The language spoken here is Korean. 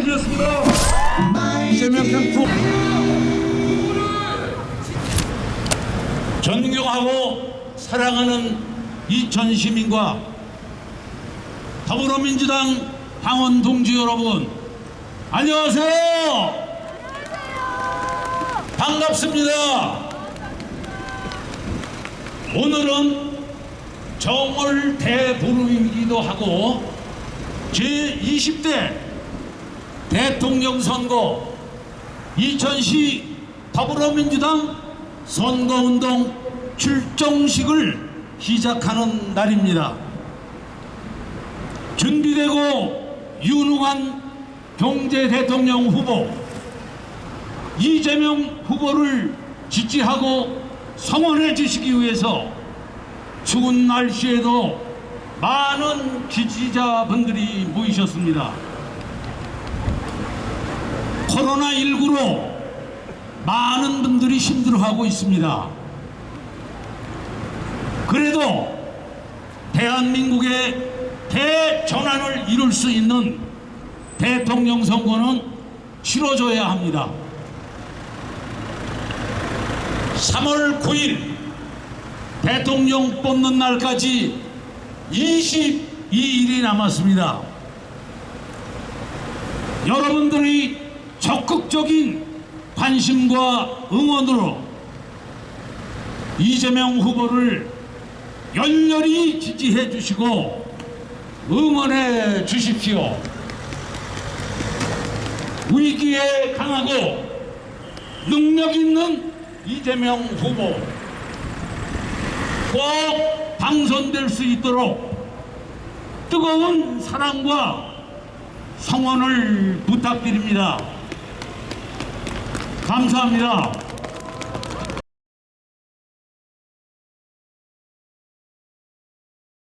부탁드리겠습니다. 이재명 캠프 존경하고 사랑하는 이천 시민과 더불어민주당 당원 동지 여러분 안녕하세요. 반갑습니다. 오늘은 정월 대보름이기도 하고 제20대 대통령 선거 2010 더불어민주당 선거운동 출정식을 시작하는 날입니다. 준비되고 유능한 경제 대통령 후보 이재명 후보를 지지하고 성원해 주시기 위해서 추운 날씨에도 많은 지지자분들이 모이셨습니다. 코로나19로 많은 분들이 힘들어하고 있습니다. 그래도 대한민국의 대전환을 이룰 수 있는 대통령 선거는 치러져야 합니다. 3월 9일 대통령 뽑는 날까지 22일이 남았습니다. 여러분들이 적극적인 관심과 응원으로 이재명 후보를 열렬히 지지해 주시고 응원해 주십시오. 위기에 강하고 능력 있는 이재명 후보 꼭 당선될 수 있도록 뜨거운 사랑과 성원을 부탁드립니다. 감사합니다.